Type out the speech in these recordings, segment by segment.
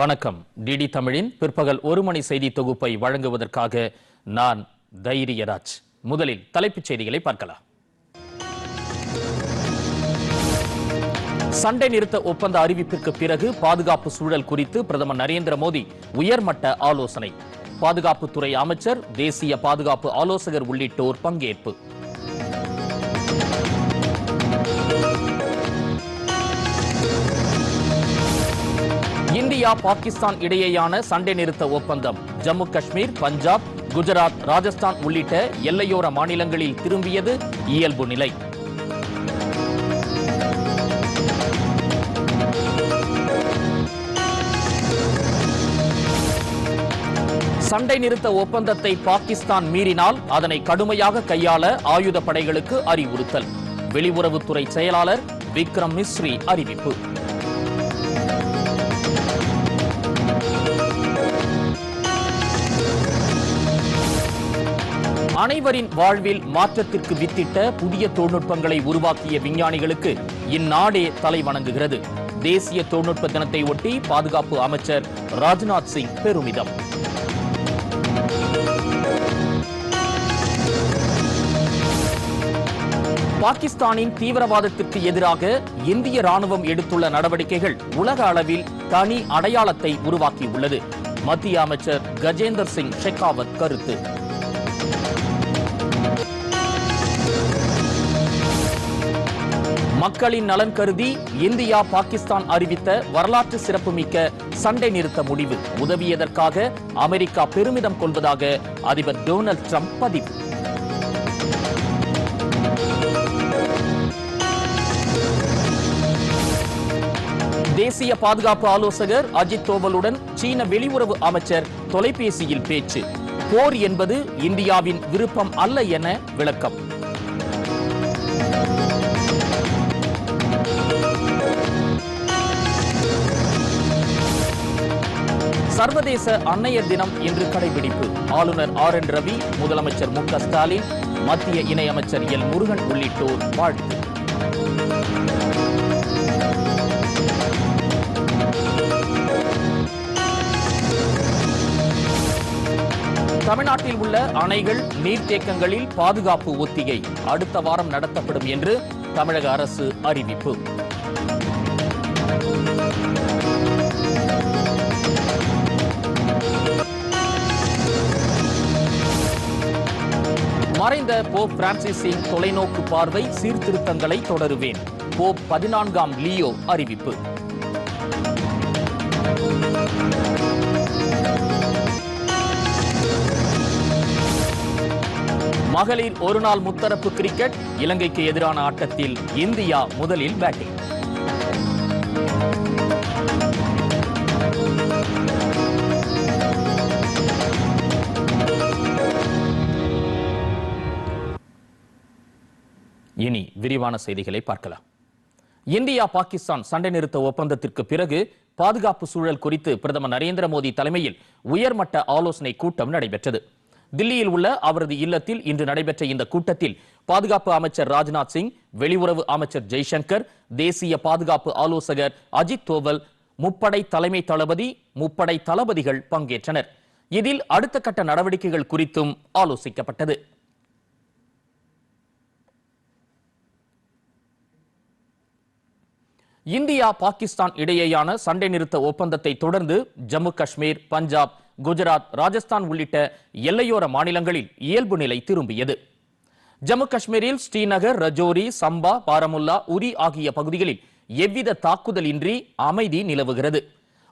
வணக்கம். டிடி தமிழின் பிற்பகல் ஒரு மணி செய்தி தொகுப்பை வழங்குவதற்காக நான் தைரியராஜ். முதலில் தலைப்புச் செய்திகளை பார்க்கலாம். சண்டை நிறுத்த ஒப்பந்த அறிவிப்பிற்கு பிறகு பாதுகாப்பு சூழல் குறித்து பிரதமர் நரேந்திர மோடி உயர்மட்ட ஆலோசனை. பாதுகாப்புத்துறை அமைச்சர் தேசிய பாதுகாப்பு ஆலோசகர் உள்ளிட்டோர் பங்கேற்பு. இந்தியா பாகிஸ்தான் இடையேயான சண்டை நிறுத்த ஒப்பந்தம். ஜம்மு காஷ்மீர் பஞ்சாப் குஜராத் ராஜஸ்தான் உள்ளிட்ட எல்லையோர மாநிலங்களில் திரும்பியது இயல்பு நிலை. சண்டை நிறுத்த ஒப்பந்தத்தை பாகிஸ்தான் மீறினால் அதனை கடுமையாக கையாள ஆயுத படைகளுக்கு அறிவுறுத்தல். வெளியுறவுத்துறை செயலாளர் விக்ரம் மிஸ்ரி அறிவிப்பு. அனைவரின் வாழ்வில் மாற்றத்திற்கு வித்திட்ட புதிய தொழில்நுட்பங்களை உருவாக்கிய விஞ்ஞானிகளுக்கு இந்நாடே தலை வணங்குகிறது. தேசிய தொழில்நுட்ப தினத்தை ஒட்டி பாதுகாப்பு அமைச்சர் ராஜ்நாத் சிங் பெருமிதம். பாகிஸ்தானின் தீவிரவாதத்திற்கு எதிராக இந்திய ராணுவம் எடுத்துள்ள நடவடிக்கைகள் உலக அளவில் தனி அடையாளத்தை உருவாக்கியுள்ளது. மத்திய அமைச்சர் கஜேந்தர் சிங் ஷெகாவத் கருத்து. மக்களின் நலன் கருதி இந்தியா பாகிஸ்தான் அறிவித்த வரலாற்று சிறப்புமிக்க சண்டை நிறுத்த முடிவு உதவியதற்காக அமெரிக்கா பெருமிதம் கொள்வதாக அதிபர் டொனால்ட் ட்ரம்ப் பதிவு. தேசிய பாதுகாப்பு ஆலோசகர் அஜித் தோவலுடன் சீன வெளியுறவு அமைச்சர் தொலைபேசியில் பேச்சு. போர் என்பது இந்தியாவின் விருப்பம் அல்ல என விளக்கம். சர்வதேச அன்னையர் தினம் இன்று கடைபிடிப்பு. ஆளுநர் ஆர் என் ரவி முதலமைச்சர் மு ஸ்டாலின் மத்திய இணையமைச்சர் எல் முருகன் உள்ளிட்டோர் வாழ்த்து. தமிழ்நாட்டில் உள்ள அணைகள் நீர்த்தேக்கங்களில் பாதுகாப்பு ஒத்திகை அடுத்த வாரம் நடத்தப்படும் என்று தமிழக அரசு அறிவிப்பு. மறைந்த போப் பிரான்சிஸின் தொலைநோக்கு பார்வை சீர்திருத்தங்களை தொடருவேன். போப் பதினான்காம் லியோ அறிவிப்பு. மகளிர் ஒருநாள் முத்தரப்பு கிரிக்கெட் இலங்கைக்கு எதிரான ஆட்டத்தில் இந்தியா முதலில் பேட்டிங் இனி விரிவான செய்திகளை பார்க்கலாம். இந்தியா பாகிஸ்தான் சண்டை நிறுத்த ஒப்பந்தத்திற்கு பிறகு பாதுகாப்பு சூழல் குறித்து பிரதமர் நரேந்திர மோடி தலைமையில் உயர்மட்ட ஆலோசனை கூட்டம் நடைபெற்றது. தில்லியில் உள்ள அவரது இல்லத்தில் இன்று நடைபெற்ற இந்த கூட்டத்தில் பாதுகாப்பு அமைச்சர் ராஜ்நாத் சிங் வெளியுறவு அமைச்சர் ஜெய்சங்கர் தேசிய பாதுகாப்பு ஆலோசகர் அஜித் தோவல் முப்படை தலைமை தளபதி முப்படை தளபதிகள் பங்கேற்றனர். இதில் அடுத்த கட்ட நடவடிக்கைகள் குறித்தும் ஆலோசிக்கப்பட்டது. இந்தியா பாகிஸ்தான் இடையேயான சண்டை நிறுத்த ஒப்பந்தத்தை தொடர்ந்து ஜம்மு காஷ்மீர் பஞ்சாப் குஜராத் ராஜஸ்தான் உள்ளிட்ட எல்லையோர மாநிலங்களில் இயல்பு நிலை திரும்பியது. ஜம்மு காஷ்மீரில் ஸ்ரீநகர் ரஜோரி சம்பா பாரமுல்லா உரி ஆகிய பகுதிகளில் எவ்வித தாக்குதலின்றி அமைதி நிலவுகிறது.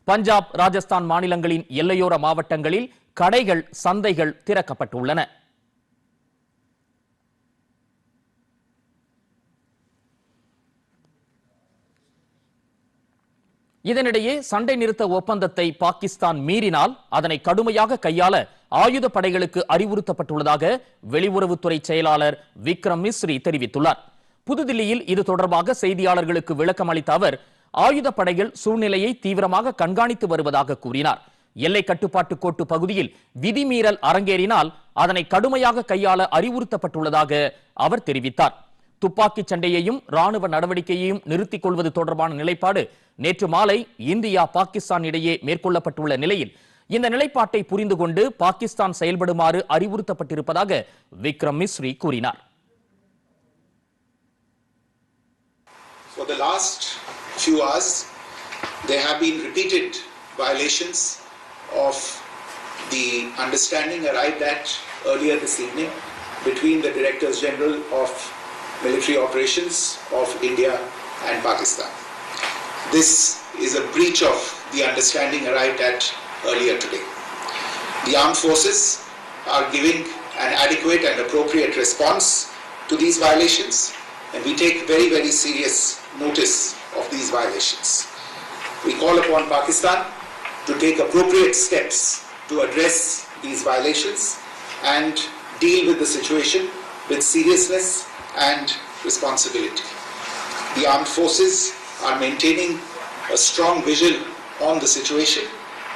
பஞ்சாப் ராஜஸ்தான் மாநிலங்களின் எல்லையோர மாவட்டங்களில் கடைகள் சந்தைகள் திறக்கப்பட்டுள்ளன. இதனிடையே சண்டை நிறுத்த ஒப்பந்தத்தை பாகிஸ்தான் மீறினால் அதனை கடுமையாக கையாள ஆயுத படைகளுக்கு அறிவுறுத்தப்பட்டுள்ளதாக வெளியுறவுத்துறை செயலாளர் விக்ரம் மிஸ்ரி தெரிவித்துள்ளார். புதுதில்லியில் இது தொடர்பாக செய்தியாளர்களுக்கு விளக்கம் அளித்த அவர் ஆயுத படைகள் சூழ்நிலையை தீவிரமாக கண்காணித்து வருவதாக கூறினார். எல்லை கட்டுப்பாட்டு கோட்டு பகுதியில் விதிமீறல் அரங்கேறினால் அதனை கடுமையாக கையாள அறிவுறுத்தப்பட்டுள்ளதாக அவர் தெரிவித்தார். துப்பாக்கிச் சண்டையையும் ராணுவ நடவடிக்கையையும் நிறுத்திக் கொள்வது தொடர்பான நிலைப்பாடு நேற்று மாலை இந்தியா பாகிஸ்தான் இடையே மேற்கொள்ளப்பட்டுள்ள நிலையில் இந்த நிலைப்பாட்டை புரிந்து கொண்டு பாகிஸ்தான் செயல்படுமாறு அறிவுறுத்தப்பட்டிருப்பதாக விக்ரம் மிஸ்ரி கூறினார். For the last few hours, there have been repeated violations of the understanding arrived at earlier this evening between the Directors General of Military Operations of India and Pakistan. This is a breach of the understanding arrived at earlier today. The armed forces are giving an adequate and appropriate response to these violations, and we take very, very serious notice of these violations. We call upon Pakistan to take appropriate steps to address these violations and deal with the situation with seriousness and responsibility. The armed forces are maintaining a strong vigil on the situation.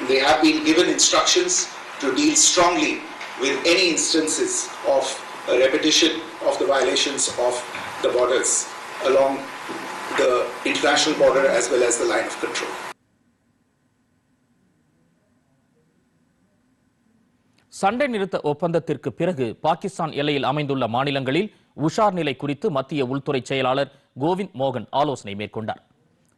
They have been given instructions to deal strongly with any instances of a repetition of the violations of the borders along the international border as well as the line of control. சண்டை நிறுத்த ஒப்பந்தத்திற்கு பிறகு பாகிஸ்தான் எல்லையில் அமைந்துள்ள மாநிலங்களில் உஷார் நிலை குறித்து மத்திய உள்துறை செயலாளர் கோவிந்த் மோகன் ஆலோசனை மேற்கொண்டார்.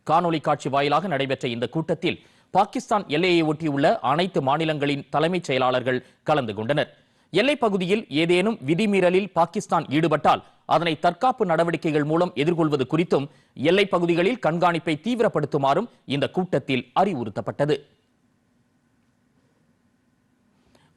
காணொலி காட்சி வாயிலாக நடைபெற்ற இந்த கூட்டத்தில் பாகிஸ்தான் எல்லையை ஒட்டியுள்ள அனைத்து மாநிலங்களின் தலைமைச் செயலாளர்கள் கலந்து கொண்டனர். எல்லைப் பகுதியில் ஏதேனும் விதிமீறலில் பாகிஸ்தான் ஈடுபட்டால் அதனை தற்காப்பு நடவடிக்கைகள் மூலம் எதிர்கொள்வது குறித்தும் எல்லைப் பகுதிகளில் கண்காணிப்பை தீவிரப்படுத்துமாறும் இந்த கூட்டத்தில் அறிவுறுத்தப்பட்டது.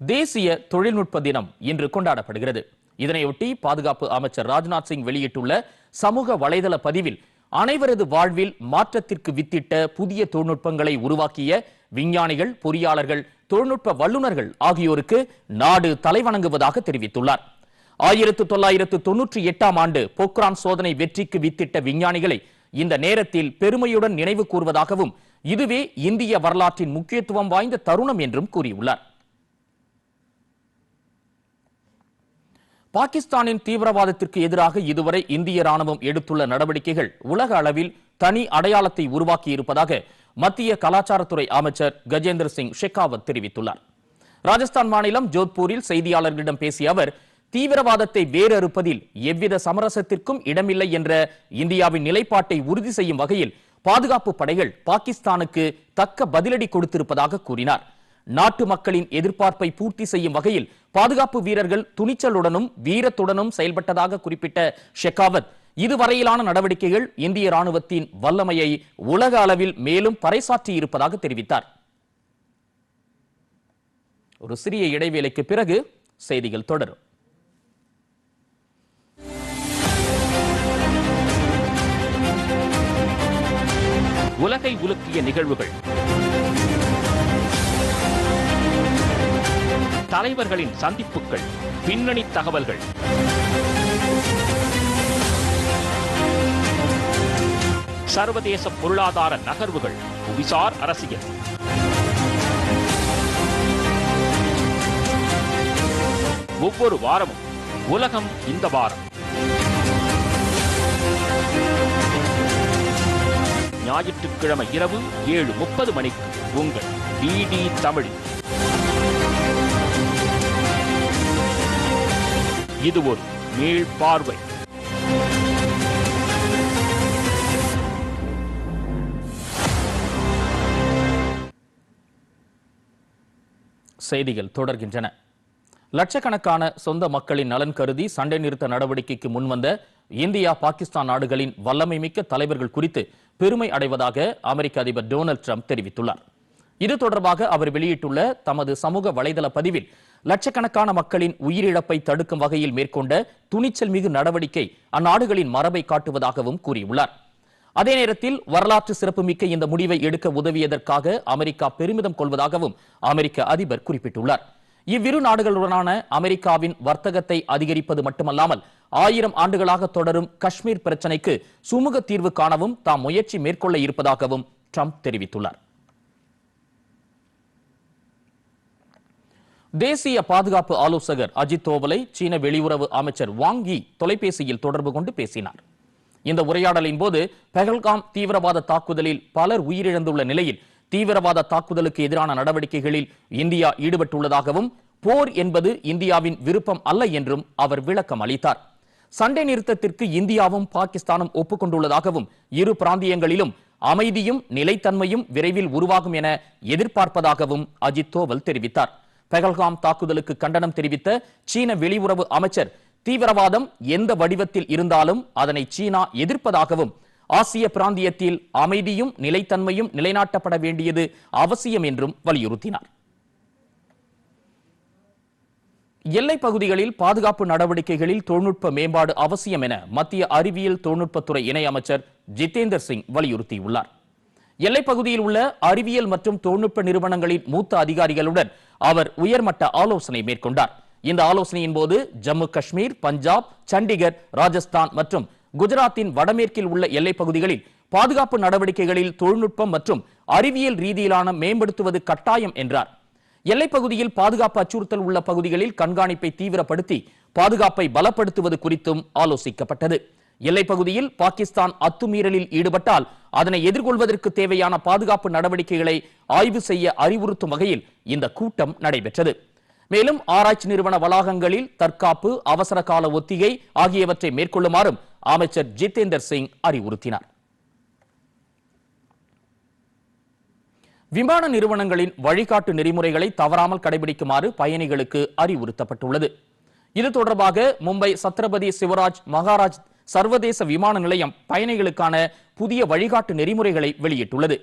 தேசிய தொழில்நுட்ப தினம் இன்று கொண்டாடப்படுகிறது. இதனையொட்டி பாதுகாப்பு அமைச்சர் ராஜ்நாத் சிங் வெளியிட்டுள்ள சமூக வலைதள பதிவில் அனைவரது வாழ்வில் மாற்றத்திற்கு வித்திட்ட புதிய தொழில்நுட்பங்களை உருவாக்கிய விஞ்ஞானிகள் பொறியாளர்கள் தொழில்நுட்ப வல்லுநர்கள் ஆகியோருக்கு நாடு தலைவணங்குவதாக தெரிவித்துள்ளார். ஆயிரத்து தொள்ளாயிரத்து தொன்னூற்றி எட்டாம் ஆண்டு பொக்ரான் சோதனை வெற்றிக்கு வித்திட்ட விஞ்ஞானிகளை இந்த நேரத்தில் பெருமையுடன் நினைவு கூறுவதாகவும் இதுவே இந்திய வரலாற்றின் முக்கியத்துவம் வாய்ந்த தருணம் என்றும் கூறியுள்ளார். பாகிஸ்தானின் தீவிரவாதத்திற்கு எதிராக இதுவரை இந்திய ராணுவம் எடுத்துள்ள நடவடிக்கைகள் உலக அளவில் தனி அடையாளத்தை உருவாக்கி இருப்பதாக மத்திய கலாச்சாரத்துறை அமைச்சர் கஜேந்திர சிங் ஷெகாவத் தெரிவித்துள்ளார். ராஜஸ்தான் மாநிலம் ஜோத்பூரில் செய்தியாளர்களிடம் பேசிய அவர் தீவிரவாதத்தை வேறறுப்பதில் எவ்வித சமரசத்திற்கும் இடமில்லை என்ற இந்தியாவின் நிலைப்பாட்டை உறுதி செய்யும் வகையில் பாதுகாப்பு படைகள் பாகிஸ்தானுக்கு தக்க பதிலடி கொடுத்திருப்பதாக கூறினார். நாட்டு மக்களின் எதிர்பார்ப்பை பூர்த்தி செய்யும் வகையில் பாதுகாப்பு வீரர்கள் துணிச்சலுடனும் வீரத்துடனும் செயல்பட்டதாக குறிப்பிட்ட ஷெகாவத் இதுவரையிலான நடவடிக்கைகள் இந்திய ராணுவத்தின் வல்லமையை உலக அளவில் மேலும் பறைசாற்றி இருப்பதாக தெரிவித்தார். ஒரு சிறிய இடைவேளைக்கு பிறகு செய்திகள் தொடரும். உலகை உலுக்கிய நிகழ்வுகள். தலைவர்களின் சந்திப்புகள் பின்னணி தகவல்கள். சர்வதேச பொருளாதார நகர்வுகள் புவிசார் அரசியல். ஒவ்வொரு வாரமும் உலகம் இந்த வாரம். ஞாயிற்றுக்கிழமை இரவு ஏழு முப்பது மணிக்கு உங்கள் டிடி தமிழில். இது ஒரு மீள் பார்வை. செய்திகள் தொடர்கின்றன. லட்சக்கணக்கான சொந்த மக்களின் நலன் கருதி சண்டை நிறுத்த நடவடிக்கைக்கு முன்வந்த இந்தியா பாகிஸ்தான் நாடுகளின் வல்லமை மிக்க தலைவர்கள் குறித்து பெருமை அடைவதாக அமெரிக்க அதிபர் டொனால்ட் ட்ரம்ப் தெரிவித்துள்ளார். இது தொடர்பாக அவர் வெளியிட்டுள்ள தமது சமூக வலைதள பதிவில் லட்சக்கணக்கான மக்களின் உயிரிழப்பை தடுக்கும் வகையில் மேற்கொண்ட துணிச்சல் மிகு நடவடிக்கை அந்நாடுகளின் மரபை காட்டுவதாகவும் கூறியுள்ளார். அதே நேரத்தில் வரலாற்று சிறப்புமிக்க இந்த முடிவை எடுக்க உதவியதற்காக அமெரிக்கா பெருமிதம் கொள்வதாகவும் அமெரிக்க அதிபர் குறிப்பிட்டுள்ளார். இவ்விரு நாடுகளுடனான அமெரிக்காவின் வர்த்தகத்தை அதிகரிப்பது மட்டுமல்லாமல் ஆயிரம் ஆண்டுகளாக தொடரும் காஷ்மீர் பிரச்சனைக்கு சுமூக தீர்வு காணவும் தாம் முயற்சி மேற்கொள்ள இருப்பதாகவும் ட்ரம்ப் தெரிவித்துள்ளார். தேசிய பாதுகாப்பு ஆலோசகர் அஜித் தோவலை சீன வெளியுறவு அமைச்சர் வாங் யி தொலைபேசியில் தொடர்பு கொண்டு பேசினார். இந்த உரையாடலின் போது பெஹல்காம் தீவிரவாத தாக்குதலில் பலர் உயிரிழந்துள்ள நிலையில் தீவிரவாத தாக்குதலுக்கு எதிரான நடவடிக்கைகளில் இந்தியா ஈடுபட்டுள்ளதாகவும் போர் என்பது இந்தியாவின் விருப்பம் அல்ல என்றும் அவர் விளக்கம் அளித்தார். சண்டை நிறுத்தத்திற்கு இந்தியாவும் பாகிஸ்தானும் ஒப்புக்கொண்டுள்ளதாகவும் இரு பிராந்தியங்களிலும் அமைதியும் நிலைத்தன்மையும் விரைவில் உருவாகும் என எதிர்பார்ப்பதாகவும் அஜித் தோவல் தெரிவித்தார். பெகல்காம் தாக்குதலுக்கு கண்டனம் தெரிவித்த சீன வெளியுறவு அமைச்சர் தீவிரவாதம் எந்த வடிவத்தில் இருந்தாலும் அதனை சீனா எதிர்ப்பதாகவும் ஆசிய பிராந்தியத்தில் அமைதியும் நிலைத்தன்மையும் நிலைநாட்டப்பட வேண்டியது அவசியம் என்றும் வலியுறுத்தினார். எல்லைப் பகுதிகளில் பாதுகாப்பு நடவடிக்கைகளில் தொழில்நுட்ப மேம்பாடு அவசியம் என மத்திய அறிவியல் தொழில்நுட்பத்துறை இணையமைச்சர் ஜிதேந்தர் சிங் வலியுறுத்தியுள்ளார். எல்லைப் பகுதியில் உள்ள அறிவியல் மற்றும் தொழில்நுட்ப நிறுவனங்களின் மூத்த அதிகாரிகளுடன் அவர் உயர்மட்ட ஆலோசனை மேற்கொண்டார். இந்த ஆலோசனையின் போது ஜம்மு காஷ்மீர் பஞ்சாப் சண்டிகர் ராஜஸ்தான் மற்றும் குஜராத்தின் வடமேற்கில் உள்ள எல்லைப் பகுதிகளில் பாதுகாப்பு நடவடிக்கைகளில் தொழில்நுட்பம் மற்றும் அறிவியல் ரீதியிலான மேம்படுத்துவது கட்டாயம் என்றார். எல்லைப்பகுதியில் பாதுகாப்பு அச்சுறுத்தல் உள்ள பகுதிகளில் கண்காணிப்பை தீவிரப்படுத்தி பாதுகாப்பை பலப்படுத்துவது குறித்தும் ஆலோசிக்கப்பட்டது. எல்லை பகுதியில் பாகிஸ்தான் அத்துமீறலில் ஈடுபட்டால் அதனை எதிர்கொள்வதற்கு தேவையான பாதுகாப்பு நடவடிக்கைகளை ஆய்வு செய்ய அறிவுறுத்தும் வகையில் இந்த கூட்டம் நடைபெற்றது. மேலும் ஆராய்ச்சி நிறுவன வளாகங்களில் தற்காப்பு அவசர கால ஒத்திகை ஆகியவற்றை மேற்கொள்ளுமாறும் அமைச்சர் ஜிதேந்தர் சிங் அறிவுறுத்தினார். விமான நிறுவனங்களின் வழிகாட்டு நெறிமுறைகளை தவறாமல் கடைபிடிக்குமாறு பயணிகளுக்கு அறிவுறுத்தப்பட்டுள்ளது. இது தொடர்பாக மும்பை சத்ரபதி சிவராஜ் மகாராஜ் சர்வதேச விமான நிலையம் பயணிகளுக்கான புதிய வழிகாட்டு நெறிமுறைகளை வெளியிட்டுள்ளது.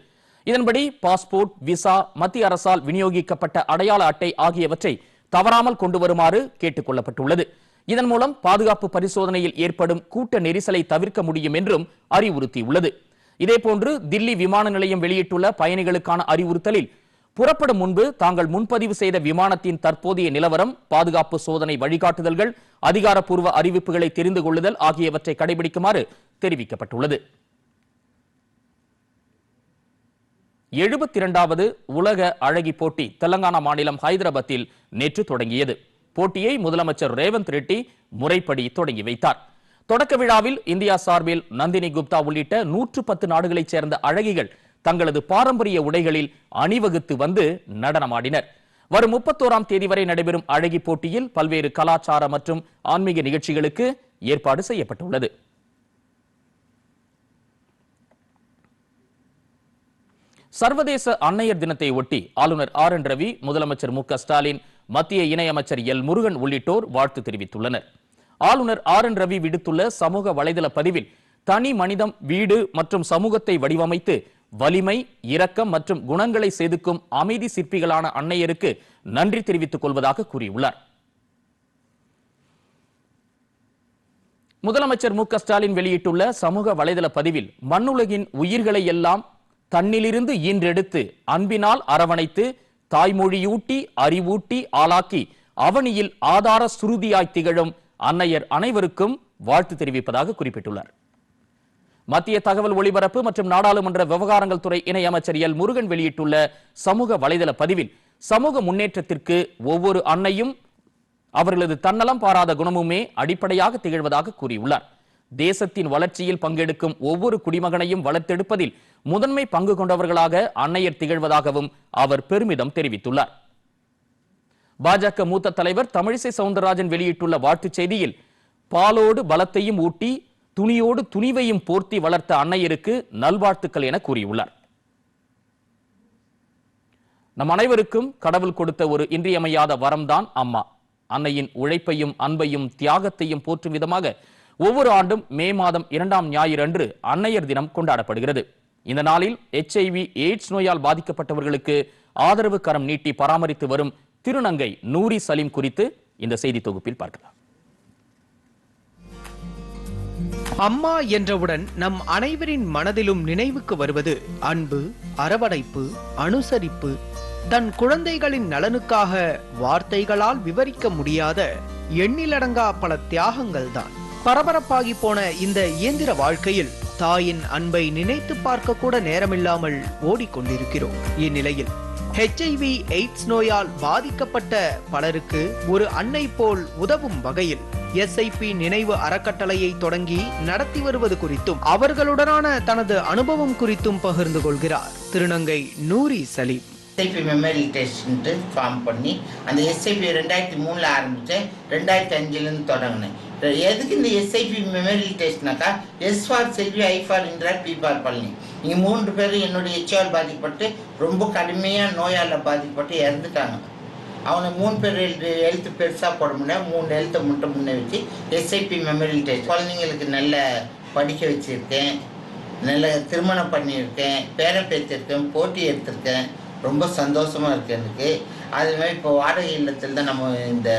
இதன்படி பாஸ்போர்ட் விசா மத்திய அரசால் விநியோகிக்கப்பட்ட அடையாள அட்டை ஆகியவற்றை தவறாமல் கொண்டு வருமாறு கேட்டுக் கொள்ளப்பட்டுள்ளது. இதன் மூலம் பாதுகாப்பு பரிசோதனையில் ஏற்படும் கூட்ட நெரிசலை தவிர்க்க முடியும் என்றும் அறிவுறுத்தியுள்ளது. இதேபோன்று தில்லி விமான நிலையம் வெளியிட்டுள்ள பயணிகளுக்கான அறிவுறுத்தலில் புறப்படும் முன்பு தாங்கள் முன்பதிவு செய்த விமானத்தின் தற்போதைய நிலவரம் பாதுகாப்பு சோதனை வழிகாட்டுதல்கள் அதிகாரப்பூர்வ அறிவிப்புகளை தெரிந்து கொள்ளுதல் ஆகியவற்றை கடைபிடிக்குமாறு தெரிவிக்கப்பட்டுள்ளது. எழுபத்தி இரண்டாவது உலக அழகி போட்டி தெலங்கானா மாநிலம் ஹைதராபாத்தில் நேற்று தொடங்கியது. போட்டியை முதலமைச்சர் ரேவந்த் ரெட்டி முறைப்படி தொடங்கி வைத்தார். தொடக்க விழாவில் இந்தியா சார்பில் நந்தினி குப்தா உள்ளிட்ட நூற்று பத்து நாடுகளைச் சேர்ந்த அழகிகள் தங்களது பாரம்பரிய உடைகளில் அணிவகுத்து வந்து நடனமாடினர். வரும் முப்பத்தோராம் தேதி வரை நடைபெறும் அழகி போட்டியில் பல்வேறு கலாச்சார மற்றும் ஆன்மீக நிகழ்ச்சிகளுக்கு ஏற்பாடு செய்யப்பட்டுள்ளது. சர்வதேச அன்னையர் தினத்தை ஒட்டி ஆளுநர் ஆர் என் ரவி முதலமைச்சர் மு க ஸ்டாலின் மத்திய இணையமைச்சர் எல் முருகன் உள்ளிட்டோர் வாழ்த்து தெரிவித்துள்ளனர். ஆளுநர் ஆர் என் ரவி விடுத்துள்ள சமூக வலைதள பதிவில் தனி மனிதம் வீடு மற்றும் சமூகத்தை வடிவமைத்து வலிமை இரக்கம் மற்றும் குணங்களை செதுக்கும் அமைதி சிற்பிகளான அன்னையருக்கு நன்றி தெரிவித்துக் கொள்வதாக கூறியுள்ளார். முதலமைச்சர் மு ஸ்டாலின் வெளியிட்டுள்ள சமூக வலைதள பதிவில் மண்ணுலகின் உயிர்களை எல்லாம் தன்னிலிருந்து ஈன்றெடுத்து அன்பினால் அரவணைத்து தாய்மொழியூட்டி அறிவூட்டி ஆளாக்கி அவனியில் ஆதார சுருதியாய் திகழும் அன்னையர் அனைவருக்கும் வாழ்த்து தெரிவிப்பதாக குறிப்பிட்டுள்ளார். மத்திய தகவல் ஒளிபரப்பு மற்றும் நாடாளுமன்ற விவகாரங்கள் துறை இணையமைச்சர் எல் முருகன் வெளியிட்டுள்ள சமூக வலைதள பதிவில் சமூக முன்னேற்றத்திற்கு ஒவ்வொரு அன்னையும் அவர்களது தன்னலம் பாராத குணமுமே அடிப்படையாக திகழ்வதாக கூறியுள்ளார். தேசத்தின் வளர்ச்சியில் பங்கெடுக்கும் ஒவ்வொரு குடிமகனையும் வளர்த்தெடுப்பதில் முதன்மை பங்கு கொண்டவர்களாக அன்னையர் திகழ்வதாகவும் அவர் பெருமிதம் தெரிவித்துள்ளார். பாஜக மூத்த தலைவர் தமிழிசை சவுந்தரராஜன் வெளியிட்டுள்ள வாழ்த்துச் செய்தியில் பாலோடு பலத்தையும் ஊட்டி துணியோடு துணிவையும் போர்த்தி வளர்த்த அன்னையருக்கு நல்வாழ்த்துக்கள் என கூறியுள்ளார். நம் அனைவருக்கும் கடவுள் கொடுத்த ஒரு இன்றியமையாத வரம்தான் அம்மா. அன்னையின் உழைப்பையும் அன்பையும் தியாகத்தையும் போற்றும் விதமாக ஒவ்வொரு ஆண்டும் மே மாதம் இரண்டாம் ஞாயிறு அன்று அன்னையர் தினம் கொண்டாடப்படுகிறது. இந்த நாளில் எச்ஐவி எய்ட்ஸ் நோயால் பாதிக்கப்பட்டவர்களுக்கு ஆதரவு கரம் நீட்டி பராமரித்து வரும் திருநங்கை நூரி சலீம் குறித்து இந்த செய்தி தொகுப்பில் பார்க்கலாம். அம்மா என்றவுடன் நம் அனைவரின் மனதிலும் நினைவுக்கு வருவது அன்பு அரவணைப்பு அனுசரிப்பு தன் குழந்தைகளின் நலனுக்காக வார்த்தைகளால் விவரிக்க முடியாத எண்ணிலடங்கா பல தியாகங்கள் தான் பரபரப்பாகி போன இந்த இயந்திர வாழ்க்கையில் தாயின் அன்பை நினைத்து பார்க்க கூட நேரமில்லாமல் ஓடிக்கொண்டிருக்கிறோம். இந்நிலையில் ஹெச்ஐவி எய்ட்ஸ் நோயால் பாதிக்கப்பட்ட பலருக்கு ஒரு அன்னை போல் உதவும் வகையில் எஸ்ஐபி நினைவு அறக்கட்டளையை தொடங்கி நடத்தி வருவது குறித்தும் அவர்களுடனான தனது அனுபவம் குறித்தும் பகிர்ந்து கொள்கிறார். திருநங்கை Noori Salim. SIP memory test form பண்ணி அந்த எஸ்ஐபி ரெண்டாயிரத்தி மூணில் ஆரம்பித்தேன் ரெண்டாயிரத்தி அஞ்சுலேருந்து தொடங்கினேன். எதுக்கு இந்த SIP memory டெஸ்ட்னாக்கா S for Selvi I for Indira P for Palani இங்கே மூன்று பேரும் என்னுடைய எச்ஆல் பாதிக்கப்பட்டு ரொம்ப கடுமையாக நோயால் பாதிக்கப்பட்டு இறந்துட்டாங்க. அவனை மூணு பேர் எழுத்து பெருசாக போட முடியாது மூணு எழுத்தை மட்டும் முன்னே வச்சு எஸ்ஐபி மெமோரியல் டெஸ்ட் குழந்தைங்களுக்கு நல்ல படிக்க வச்சுருக்கேன். நல்ல திருமணம் பண்ணியிருக்கேன். பேர பேத்திருக்கேன். போட்டி எடுத்திருக்கேன். ரொம்ப சந்தோஷமாக இருக்குது எனக்கு. அதுமாதிரி இப்போ வாடகை இல்லத்தில் தான் நம்ம இந்த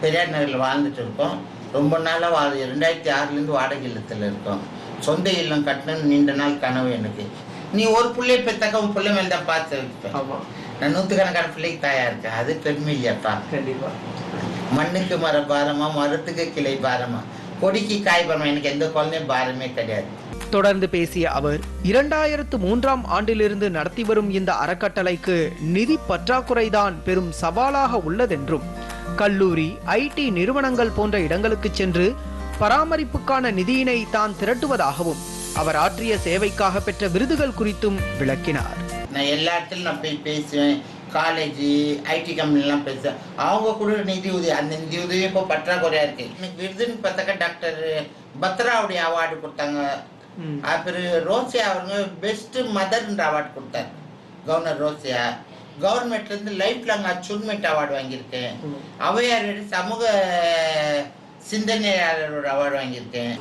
பெரியார் நகரில் வாழ்ந்துட்டு இருக்கோம். ரொம்ப நாளாக வாழ ரெண்டாயிரத்தி ஆறுலேருந்து வாடகை இல்லத்தில் இருக்கோம். சொந்த இல்லம் கட்டணும்னு நீண்ட நாள் கனவு எனக்கு. நீ ஒரு பிள்ளைய பெற்றாக்க உன் பிள்ளை மேலே தான் பார்த்து வைப்பேன். நூற்றுக்கணக்கான பிள்ளைக்கு தாயா இருக்கேன். அது பெருமை இல்லையாப்பா கண்டிப்பா. மண்ணுக்கு மர பாரமா மரத்துக்கு கிளை பாரமா கொடிக்கு காய் பாரமா எனக்கு எந்த குழந்தையும் பாரமே கிடையாது. தொடர்ந்து பேசிய அவர் இரண்டாயிரத்து மூன்றாம் ஆண்டிலிருந்து நடத்தி வரும் இந்த அறக்கட்டளைக்கு நிதி பற்றாக்குறைதான் பெரும் சவாலாக உள்ளதென்றும் கல்லூரி ஐடி நிறுவனங்கள் போன்ற இடங்களுக்கு சென்று பராமரிப்புக்கான நிதியினை தான் திரட்டுவதாகவும் அவர் ஆற்றிய சேவைக்காக பெற்ற விருதுகள் குறித்தும் விளக்கினார். நான் எல்லா இடத்துலையும் நான் போய் பேசுவேன். காலேஜ் ஐடி கம்பெனிலாம் பேசுவேன். அவங்க கூட நிதி உதவி அந்த நிதி உதவி இப்போ பற்றாக்குறையாக இருக்கு. எனக்கு விருதுன்னு பார்த்தாக்கா டாக்டர் பத்ராவுடைய அவார்டு கொடுத்தாங்க. அப்புறம் ரோசியா அவங்க பெஸ்ட் மதர்ன்ற அவார்டு கொடுத்தாரு. கவர்னர் ரோசியா. கவர்மெண்ட்லேருந்து லைஃப் லாங் அச்சீவ்மெண்ட் அவார்டு வாங்கியிருக்கேன். அவையார் சமூக சிந்தனையாளரோட அவார்டு வாங்கியிருக்கேன்.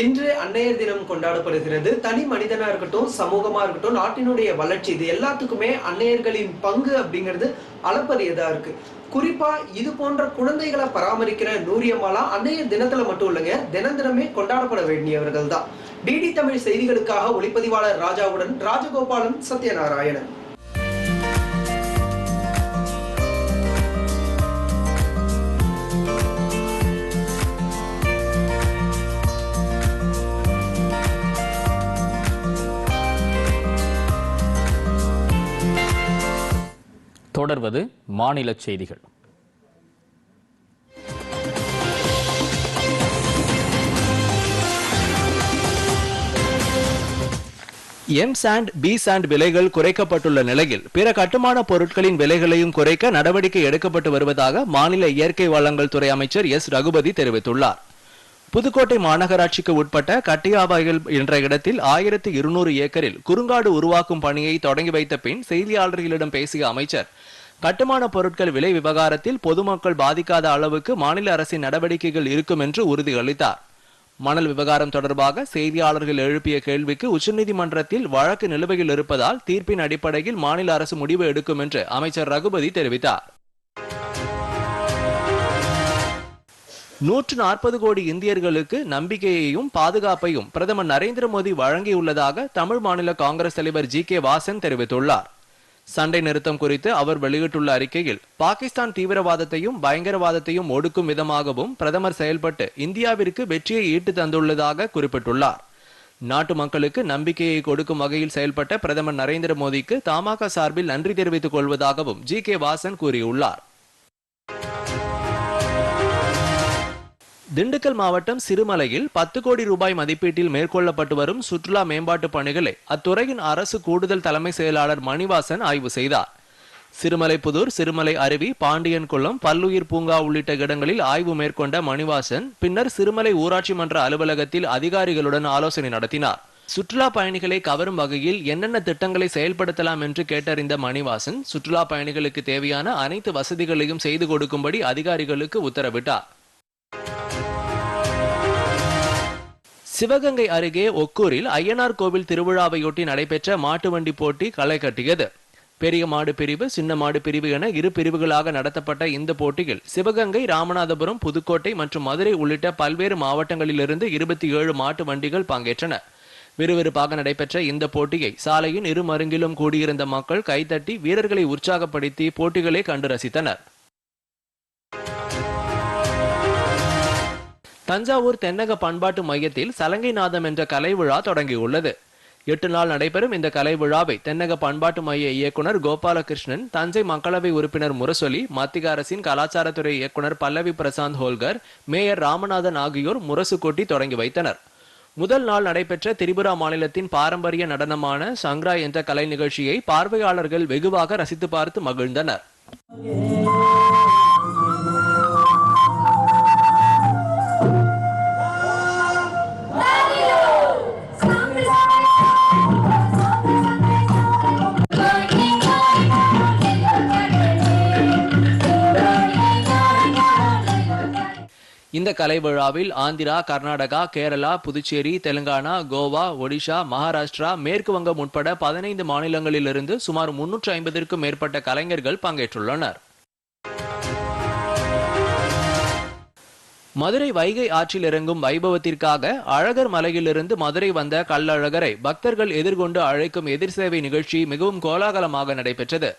இன்று அன்னையர் தினம் கொண்டாடப்படுகிறது. தனி மனிதனா இருக்கட்டும் சமூகமா இருக்கட்டும் நாட்டினுடைய வளர்ச்சி இது எல்லாத்துக்குமே அன்னையர்களின் பங்கு அப்படிங்கிறது அளப்பரியதா இருக்கு. குறிப்பா இது போன்ற குழந்தைகளை பராமரிக்கிற நூரியம்மாலா அன்னையர் தினத்துல மட்டும் இல்லைங்க தினம் தினமே கொண்டாடப்பட வேண்டியவர்கள் தான் டிடி தமிழ் செய்திகளுக்காக ஒளிப்பதிவாளர் ராஜாவுடன் ராஜகோபாலன் சத்யநாராயணன். தொடர்வது மாநில செய்திகள். எம் சாண்ட் பி சாண்ட் விலைகள் குறைக்கப்பட்டுள்ள நிலையில் பிற கட்டுமான பொருட்களின் விலைகளையும் குறைக்க நடவடிக்கை எடுக்கப்பட்டு வருவதாக மாநில இயற்கை வளங்கள் துறை அமைச்சர் எஸ். ரகுபதி தெரிவித்துள்ளார். புதுக்கோட்டை மாநகராட்சிக்கு உட்பட்ட கட்டியாபாயில் என்ற இடத்தில் ஆயிரத்தி இருநூறு ஏக்கரில் குறுங்காடு உருவாக்கும் பணியை தொடங்கி வைத்த பின் செய்தியாளர்களிடம் பேசிய அமைச்சர் கட்டுமான பொருட்கள் விலை விவகாரத்தில் பொதுமக்கள் பாதிக்காத அளவுக்கு மாநில அரசின் நடவடிக்கைகள் இருக்கும் என்று உறுதியளித்தார். மணல் விவகாரம் தொடர்பாக செய்தியாளர்கள் எழுப்பிய கேள்விக்கு உச்சநீதிமன்றத்தில் வழக்கு நிலுவையில் இருப்பதால் தீர்ப்பின் அடிப்படையில் மாநில அரசு முடிவு எடுக்கும் என்று அமைச்சர் ரகுபதி தெரிவித்தார். நூற்று நாற்பது கோடி இந்தியர்களுக்கு நம்பிக்கையையும் பாதுகாப்பையும் பிரதமர் நரேந்திர மோடி வழங்கியுள்ளதாக தமிழ் மாநில காங்கிரஸ் தலைவர் ஜி கே வாசன் தெரிவித்துள்ளார். சண்டை நிறுத்தம் குறித்து அவர் வெளியிட்டுள்ள அறிக்கையில் பாகிஸ்தான் தீவிரவாதத்தையும் பயங்கரவாதத்தையும் ஒடுக்கும் விதமாகவும் பிரதமர் செயல்பட்டு இந்தியாவிற்கு வெற்றியை ஈட்டு தந்துள்ளதாக குறிப்பிட்டுள்ளார். நாட்டு மக்களுக்கு நம்பிக்கையை கொடுக்கும் வகையில் செயல்பட்ட பிரதமர் நரேந்திர மோடிக்கு தமாக சார்பில் நன்றி தெரிவித்துக் கொள்வதாகவும் ஜி கே வாசன் கூறியுள்ளார். திண்டுக்கல் மாவட்டம் சிறுமலையில் பத்து கோடி ரூபாய் மதிப்பீட்டில் மேற்கொள்ளப்பட்டு வரும் சுற்றுலா மேம்பாட்டு பணிகளை அத்துறையின் அரசு கூடுதல் தலைமை செயலாளர் மணிவாசன் ஆய்வு செய்தார். சிறுமலைப்புதூர் சிறுமலை அருவி பாண்டியன்குளம் பல்லுயிர் பூங்கா உள்ளிட்ட இடங்களில் ஆய்வு மேற்கொண்ட மணிவாசன் பின்னர் சிறுமலை ஊராட்சி மன்ற அலுவலகத்தில் அதிகாரிகளுடன் ஆலோசனை நடத்தினார். சுற்றுலா பயணிகளை கவரும் வகையில் என்னென்ன திட்டங்களை செயல்படுத்தலாம் என்று கேட்டறிந்த மணிவாசன் சுற்றுலா பயணிகளுக்கு தேவையான அனைத்து வசதிகளையும் செய்து கொடுக்கும்படி அதிகாரிகளுக்கு உத்தரவிட்டார். சிவகங்கை அருகே ஒக்கூரில் ஐயனார் கோவில் திருவிழாவையொட்டி நடைபெற்ற மாட்டு வண்டி போட்டி களை கட்டியது. பெரிய மாடு பிரிவு சின்ன மாடு பிரிவு என இரு பிரிவுகளாக நடத்தப்பட்ட இந்த போட்டியில் சிவகங்கை ராமநாதபுரம் புதுக்கோட்டை மற்றும் மதுரை உள்ளிட்ட பல்வேறு மாவட்டங்களிலிருந்து இருபத்தி ஏழு மாட்டு வண்டிகள் பங்கேற்றன. விறுவிறுப்பாக நடைபெற்ற இந்த போட்டியை சாலையின் இரு மருங்கிலும் கூடியிருந்த மக்கள் கைதட்டி வீரர்களை உற்சாகப்படுத்தி போட்டிகளை கண்டு ரசித்தனர். தஞ்சாவூர் தென்னக பண்பாட்டு மையத்தில் சலங்கை நாதம் என்ற கலை விழா தொடங்கியுள்ளது. எட்டு நாள் நடைபெறும் இந்த கலை விழாவை தென்னக பண்பாட்டு மைய இயக்குனர் கோபாலகிருஷ்ணன் தஞ்சை மக்களவை உறுப்பினர் முரசொலி மத்திய அரசின் கலாச்சாரத்துறை இயக்குனர் பல்லவி பிரசாந்த் ஹோல்கர் மேயர் ராமநாதன் ஆகியோர் முரசு கொட்டி தொடங்கி வைத்தனர். முதல் நாள் நடைபெற்ற திரிபுரா மாநிலத்தின் பாரம்பரிய நடனமான சங்ரா என்ற கலை நிகழ்ச்சியை பார்வையாளர்கள் வெகுவாக ரசித்து பார்த்து மகிழ்ந்தனர். இந்த கலை விழாவில் ஆந்திரா கர்நாடகா கேரளா புதுச்சேரி தெலுங்கானா கோவா ஒடிஷா மகாராஷ்டிரா மேற்கு வங்கம் உட்பட பதினைந்து மாநிலங்களிலிருந்து சுமார் முன்னூற்று ஐம்பதிற்கும் மேற்பட்ட கலைஞர்கள் பங்கேற்றுள்ளனர். மதுரை வைகை ஆற்றில் இறங்கும் வைபவத்திற்காக அழகர் மலையிலிருந்து மதுரை வந்த கள்ளழகரை பக்தர்கள் எதிர்கொண்டு அழைக்கும் எதிர் சேவை நிகழ்ச்சி மிகவும் கோலாகலமாக நடைபெற்றது.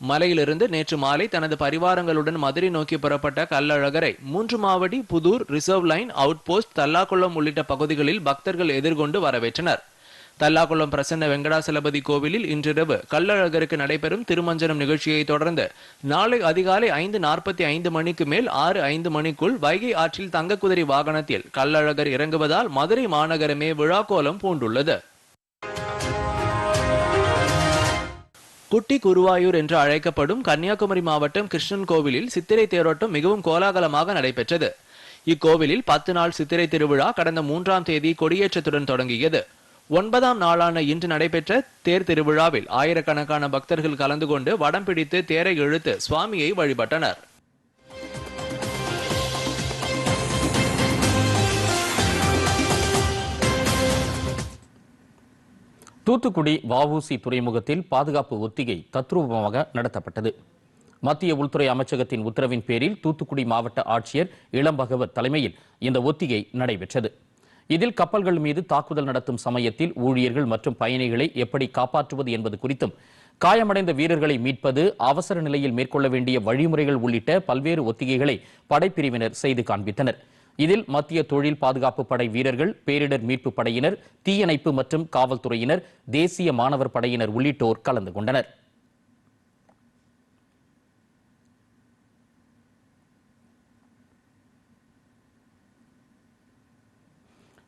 மலையிலிருந்து நேற்று மாலை தனது பரிவாரங்களுடன் மதுரை நோக்கி புறப்பட்ட கள்ளழகரை Moondru Mavadi Puthur reserve line outpost Tallakulam உள்ளிட்ட பகுதிகளில் பக்தர்கள் எதிர்கொண்டு வரவேற்றனர். தல்லாக்குளம் பிரசன்ன வெங்கடாசலபதி கோவிலில் இன்றிரவு கள்ளழகருக்கு நடைபெறும் திருமஞ்சனம் நிகழ்ச்சியை தொடர்ந்து நாளை அதிகாலை ஐந்து நாற்பத்தி ஐந்து மணிக்கு மேல் ஆறு ஐந்து மணிக்குள் வைகை ஆற்றில் தங்க குதிரை வாகனத்தில் கள்ளழகர் இறங்குவதால் மதுரை மாநகரமே விழாக்கோலம் பூண்டுள்ளது. குட்டி குருவாயூர் என்று அழைக்கப்படும் கன்னியாகுமரி மாவட்டம் கிருஷ்ணன் கோவிலில் சித்திரை தேரோட்டம் மிகவும் கோலாகலமாக நடைபெற்றது. இக்கோவிலில் பத்து நாள் சித்திரை திருவிழா கடந்த மூன்றாம் தேதி கொடியேற்றத்துடன் தொடங்கியது. ஒன்பதாம் நாளான இன்று நடைபெற்ற தேர் திருவிழாவில் ஆயிரக்கணக்கான பக்தர்கள் கலந்து கொண்டு வடம் பிடித்து தேரை இழுத்து சுவாமியை வழிபட்டனர். தூத்துக்குடி வஉசி துறைமுகத்தில் பாதுகாப்பு ஒத்திகை தத்ரூபமாக நடத்தப்பட்டது. மத்திய உள்துறை அமைச்சகத்தின் உத்தரவின் பேரில் தூத்துக்குடி மாவட்ட ஆட்சியர் இளம்பகவத் தலைமையில் இந்த ஒத்திகை நடைபெற்றது. இதில் கப்பல்கள் மீது தாக்குதல் நடத்தும் சமயத்தில் ஊழியர்கள் மற்றும் பயணிகளை எப்படி காப்பாற்றுவது என்பது குறித்தும் காயமடைந்த வீரர்களை மீட்பது அவசர நிலையில் மேற்கொள்ள வேண்டிய வழிமுறைகள் உள்ளிட்ட பல்வேறு ஒத்திகைகளை படைப்பிரிவினர் செய்து காண்பித்தனர். இதில் மத்திய தொழில் பாதுகாப்பு படை வீரர்கள் பேரிடர் மீட்பு படையினர் தீயணைப்பு மற்றும் காவல்துறையினர் தேசிய மாணவர் படையினர் உள்ளிட்டோர் கலந்து கொண்டனர்.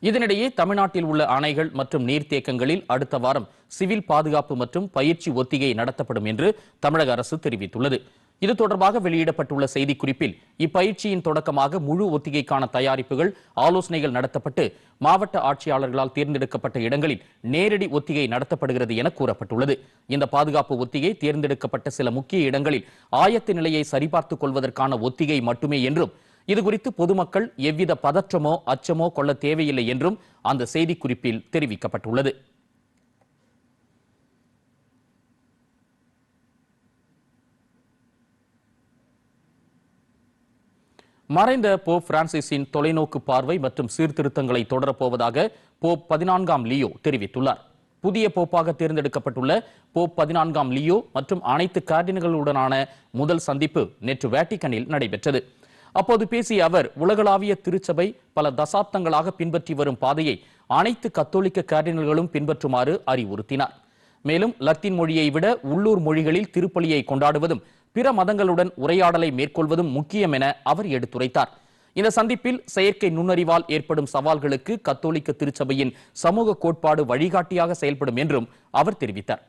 இதனிடையே தமிழ்நாட்டில் உள்ள அணைகள் மற்றும் நீர்த்தேக்கங்களில் அடுத்த வாரம் சிவில் பாதுகாப்பு மற்றும் பயிற்சி ஒத்திகை நடத்தப்படும் என்று தமிழக அரசு தெரிவித்துள்ளது. இது தொடர்பாக வெளியிடப்பட்டுள்ள செய்திக்குறிப்பில் இப்பயிற்சியின் தொடக்கமாக முழு ஒத்திகைக்கான தயாரிப்புகள் ஆலோசனைகள் நடத்தப்பட்டு மாவட்ட ஆட்சியாளர்களால் தேர்ந்தெடுக்கப்பட்ட இடங்களில் நேரடி ஒத்திகை நடத்தப்படுகிறது என கூறப்பட்டுள்ளது. இந்த பாதுகாப்பு ஒத்திகை தேர்ந்தெடுக்கப்பட்ட சில முக்கிய இடங்களில் ஆயத்த நிலையை சரிபார்த்துக் கொள்வதற்கான ஒத்திகை மட்டுமே என்றும் இதுகுறித்து பொதுமக்கள் எவ்வித பதற்றமோ அச்சமோ கொள்ள தேவையில்லை என்றும் அந்த செய்திக்குறிப்பில் தெரிவிக்கப்பட்டுள்ளது. மறைந்த போப் பிரான்சிஸின் தொலைநோக்கு பார்வை மற்றும் சீர்திருத்தங்களை தொடரப்போவதாக போப் பதினான்காம் லியோ தெரிவித்துள்ளார். புதிய போப்பாக தேர்ந்தெடுக்கப்பட்டுள்ள போப் பதினான்காம் லியோ மற்றும் அனைத்து கார்டினல்களுடனான முதல் சந்திப்பு நேற்று வேட்டிக்கனில் நடைபெற்றது. அப்போது பேசிய அவர் உலகளாவிய திருச்சபை பல தசாப்தங்களாக பின்பற்றி வரும் பாதையை அனைத்து கத்தோலிக்க கார்டினல்களும் பின்பற்றுமாறு அறிவுறுத்தினார். மேலும் லத்தீன் மொழியை விட உள்ளூர் மொழிகளில் திருப்பலியை கொண்டாடுவதும் பிற மதங்களுடன் உரையாடலை மேற்கொள்வதும் முக்கியம் என அவர் எடுத்துரைத்தார். இந்த சந்திப்பில் செயற்கை நுண்ணறிவால் ஏற்படும் சவால்களுக்கு கத்தோலிக்க திருச்சபையின் சமூக கோட்பாடு வழிகாட்டியாக செயல்படும் என்றும் அவர் தெரிவித்தார்.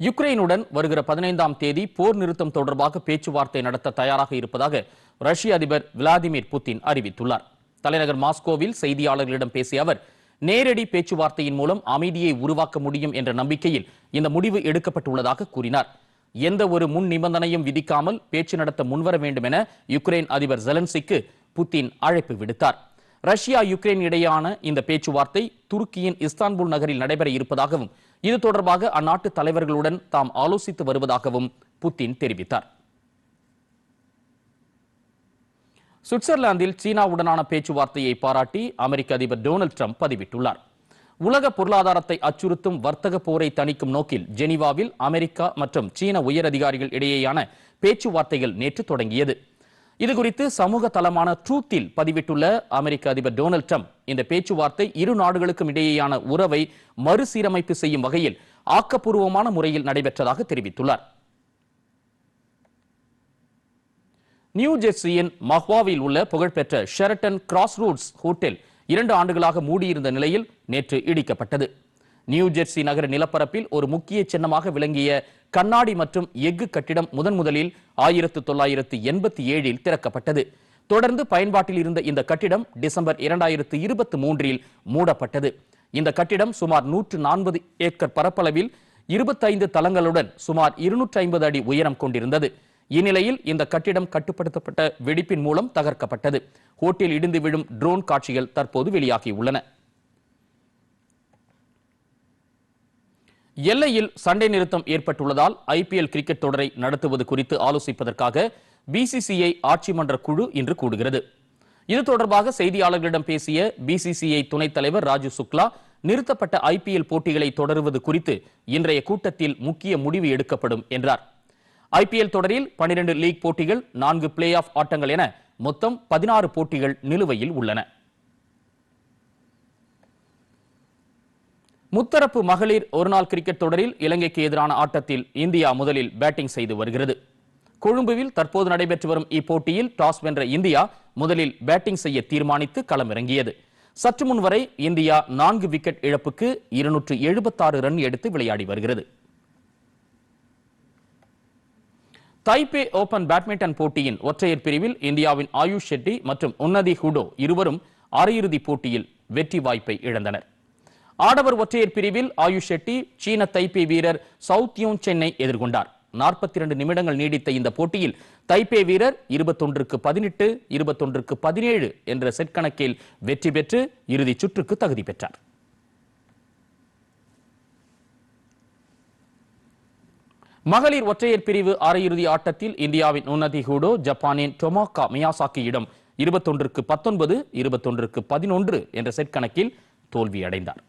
யுக்ரைனுடன் வருகிற பதினைந்தாம் தேதி போர் நிறுத்தம் தொடர்பாக பேச்சுவார்த்தை நடத்த தயாராக இருப்பதாக ரஷ்ய அதிபர் விளாடிமிர் புட்டின் அறிவித்துள்ளார். தலைநகர் மாஸ்கோவில் செய்தியாளர்களிடம் பேசிய அவர் நேரடி பேச்சுவார்த்தையின் மூலம் அமைதியை உருவாக்க முடியும் என்ற நம்பிக்கையில் இந்த முடிவு எடுக்கப்பட்டுள்ளதாக கூறினார். எந்த ஒரு முன் நிபந்தனையும் விதிக்காமல் பேச்சு நடத்த முன்வர வேண்டும் என யுக்ரைன் அதிபர் ஜெலன்சிக்கு புத்தின் அழைப்பு விடுத்தார். ரஷ்யா யுக்ரைன் இடையேயான இந்த பேச்சுவார்த்தை துருக்கியின் இஸ்தான்புல் நகரில் நடைபெற இருப்பதாகவும் இது தொடர்பாக அந்நாட்டு தலைவர்களுடன் தாம் ஆலோசித்து வருவதாகவும் புத்தின் தெரிவித்தார். சுவிட்சர்லாந்தில் சீனாவுடனான பேச்சுவார்த்தையை பாராட்டி அமெரிக்க அதிபர் டொனால்டு ட்ரம்ப் பதிவிட்டுள்ளார். உலக பொருளாதாரத்தை அச்சுறுத்தும் வர்த்தக போரை தணிக்கும் நோக்கில் ஜெனீவாவில் அமெரிக்கா மற்றும் சீன உயர் அதிகாரிகள் இடையேயான பேச்சுவார்த்தைகள் நேற்று தொடங்கியது. இதுகுறித்து சமூக தளமான ட்ரூத்தில் பதிவிட்டுள்ள அமெரிக்க அதிபர் டொனால்டு ட்ரம்ப் இந்த பேச்சுவார்த்தை இரு நாடுகளுக்கும் இடையேயான உறவை மறுசீரமைப்பு செய்யும் வகையில் ஆக்கப்பூர்வமான முறையில் நடைபெற்றதாக தெரிவித்துள்ளார். நியூ ஜெர்சியின் மஹ்வாவில் உள்ள புகழ்பெற்ற ஷெரட்டன் கிராஸ் ரூட்ஸ் ஹோட்டல் இரண்டு ஆண்டுகளாக மூடியிருந்த நிலையில் நேற்று இடிக்கப்பட்டது. நியூ ஜெர்சி நகர நிலப்பரப்பில் ஒரு முக்கிய சின்னமாக விளங்கிய கண்ணாடி மற்றும் எஃகு கட்டிடம் முதன் முதலில் ஆயிரத்து தொள்ளாயிரத்து எண்பத்தி ஏழில் திறக்கப்பட்டது. தொடர்ந்து பயன்பாட்டில் இருந்த இந்த கட்டிடம் டிசம்பர் இரண்டாயிரத்து இருபத்தி மூன்றில் மூடப்பட்டது. இந்த கட்டிடம் சுமார் நூற்று நாற்பது ஏக்கர் பரப்பளவில் இருபத்தைந்து தளங்களுடன் சுமார் இருநூற்றி ஐம்பது அடி உயரம் கொண்டிருந்தது. இந்நிலையில் இந்த கட்டிடம் கட்டுப்படுத்தப்பட்ட வெடிப்பின் மூலம் தகர்க்கப்பட்டது. ஹோட்டலில் இடிந்து விழும் ட்ரோன் காட்சிகள் தற்போது வெளியாகியுள்ளன. எல்லையில் சண்டை நிறுத்தம் ஏற்பட்டுள்ளதால் ஐபிஎல் கிரிக்கெட் தொடரை நடத்துவது குறித்து ஆலோசிப்பதற்காக பிசிசிஐ ஆட்சி மன்ற குழு இன்று கூடுகிறது. இது தொடர்பாக செய்தியாளர்களிடம் பேசிய பிசிசிஐ துணைத் தலைவர் ராஜு சுக்லா நிறுத்தப்பட்ட ஐபிஎல் போட்டிகளை தொடருவது குறித்து இன்றைய கூட்டத்தில் முக்கிய முடிவு எடுக்கப்படும் என்றார். ஐபிஎல் தொடரில் 12 லீக் போட்டிகள் நான்கு பிளே ஆஃப் ஆட்டங்கள் என மொத்தம் பதினாறு போட்டிகள் நிலுவையில் உள்ளன. முத்தரப்பு மகளிர் ஒருநாள் கிரிக்கெட் தொடரில் இலங்கைக்கு எதிரான ஆட்டத்தில் இந்தியா முதலில் பேட்டிங் செய்து வருகிறது. கொழும்புவில் தற்போது நடைபெற்று வரும் இப்போட்டியில் டாஸ் வென்ற இந்தியா முதலில் பேட்டிங் செய்ய தீர்மானித்து களமிறங்கியது. சற்று முன் வரை இந்தியா நான்கு விக்கெட் இழப்புக்கு இருநூற்று எழுபத்தாறு ரன் எடுத்து விளையாடி வருகிறது. தைப்பே ஓபன் பேட்மிண்டன் போட்டியின் ஒற்றையர் பிரிவில் இந்தியாவின் ஆயுஷ் ஷெட்டி மற்றும் உன்னதி ஹுடோ இருவரும் அரையிறுதிப் போட்டியில் வெற்றி வாய்ப்பை இழந்தனர். ஆடவர் ஒற்றையர் பிரிவில் ஆயுஷ் ஷெட்டி சீன தைப்பே வீரர் சவுத்யூன் சென்னை எதிர்கொண்டார். 42 நிமிடங்கள் நீடித்த இந்த போட்டியில் தைப்பே வீரர் இருபத்தொன்றுக்கு பதினெட்டு இருபத்தொன்றுக்கு பதினேழு என்ற செட் கணக்கில் வெற்றி பெற்று இறுதிச் சுற்றுக்கு தகுதி பெற்றார். மகளிர் ஒற்றையர் பிரிவு அரையிறுதி ஆட்டத்தில் இந்தியாவின் உன்னதி ஹூடோ ஜப்பானின் டொமாக்கா மியாசாக்கியிடம் இருபத்தொன்றுக்கு பத்தொன்பது இருபத்தொன்றுக்கு பதினொன்று என்ற செட் கணக்கில் தோல்வியடைந்தார்.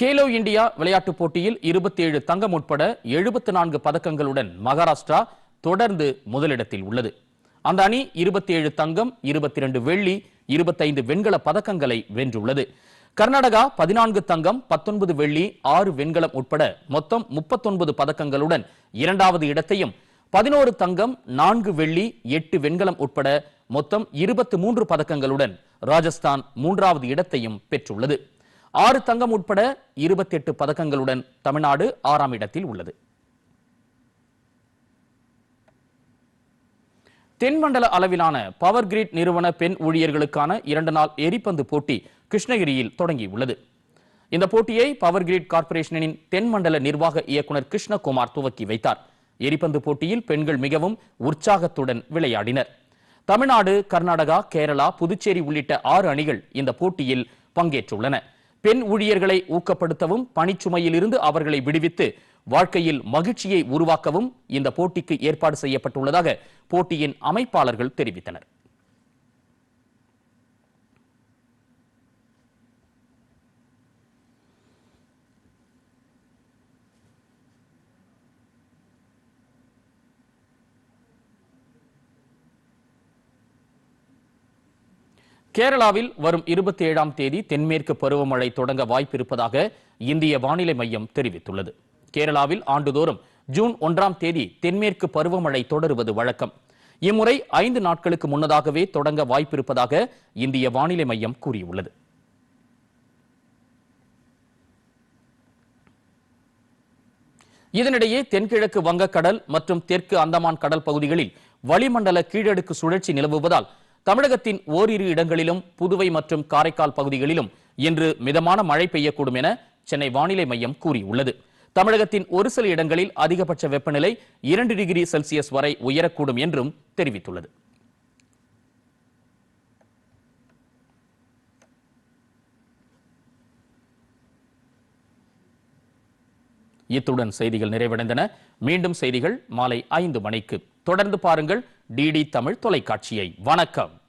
கேலோ இந்தியா விளையாட்டுப் போட்டியில் 27 தங்கம் உட்பட 74 நான்கு பதக்கங்களுடன் மகாராஷ்டிரா தொடர்ந்து முதலிடத்தில் உள்ளது. அந்த அணி 27 தங்கம் 22 வெள்ளி 25 வெண்கல பதக்கங்களை வென்றுள்ளது. கர்நாடகா பதினான்கு தங்கம் 19 வெள்ளி ஆறு வெண்கலம் உட்பட மொத்தம் 39 பதக்கங்களுடன் இரண்டாவது இடத்தையும் பதினோரு தங்கம் நான்கு வெள்ளி எட்டு வெண்கலம் உட்பட மொத்தம் 23 மூன்று பதக்கங்களுடன் ராஜஸ்தான் மூன்றாவது இடத்தையும் பெற்றுள்ளது. ஆறு தங்கம் உட்பட 28 பதக்கங்களுடன் தமிழ்நாடு ஆறாம் இடத்தில் உள்ளது. தென்மண்டல அளவிலான பவர் கிரிட் நிறுவன பெண் ஊழியர்களுக்கான இரண்டு நாள் எரிபந்து போட்டி கிருஷ்ணகிரியில் தொடங்கியுள்ளது. இந்த போட்டியை பவர் கிரிட் கார்பரேஷனின் தென்மண்டல நிர்வாக இயக்குனர் கிருஷ்ணகுமார் துவக்கி வைத்தார். எரிபந்து போட்டியில் பெண்கள் மிகவும் உற்சாகத்துடன் விளையாடினர். தமிழ்நாடு கர்நாடகா கேரளா புதுச்சேரி உள்ளிட்ட ஆறு அணிகள் இந்த போட்டியில் பங்கேற்றுள்ளன. பெண் ஊழியர்களை ஊக்கப்படுத்தவும் பணிச்சுமையிலிருந்து அவர்களை விடுவித்து வாழ்க்கையில் மகிழ்ச்சியை உருவாக்கவும் இந்த போட்டிக்கு ஏற்பாடு செய்யப்பட்டுள்ளதாக போட்டியின் அமைப்பாளர்கள் தெரிவித்தனர். கேரளாவில் வரும் இருபத்தி ஏழாம் தேதி தென்மேற்கு பருவமழை தொடங்க வாய்ப்பிருப்பதாக இந்திய வானிலை மையம் தெரிவித்துள்ளது. கேரளாவில் ஆண்டுதோறும் ஜூன் ஒன்றாம் தேதி தென்மேற்கு பருவமழை தொடருவது வழக்கம். இம்முறை ஐந்து நாட்களுக்கு முன்னதாகவே தொடங்க வாய்ப்பிருப்பதாக இந்திய வானிலை மையம் கூறியுள்ளது. இதனிடையே தென்கிழக்கு வங்கக்கடல் மற்றும் தெற்கு அந்தமான் கடல் பகுதிகளில் வளிமண்டல கீழடுக்கு சுழற்சி நிலவுவதால் தமிழகத்தின் ஓரிரு இடங்களிலும் புதுவை மற்றும் காரைக்கால் பகுதிகளிலும் இன்று மிதமான மழை பெய்யக்கூடும் என சென்னை வானிலை மையம் கூறியுள்ளது. தமிழகத்தின் ஒரு சில இடங்களில் அதிகபட்ச வெப்பநிலை இரண்டு டிகிரி செல்சியஸ் வரை உயரக்கூடும் என்றும் தெரிவித்துள்ளது. இத்துடன் செய்திகள் நிறைவடைந்தன. மீண்டும் செய்திகள் மாலை ஐந்து மணிக்கு. தொடர்ந்து பாருங்கள் டிடி தமிழ் தொலைக்காட்சியை. வணக்கம்.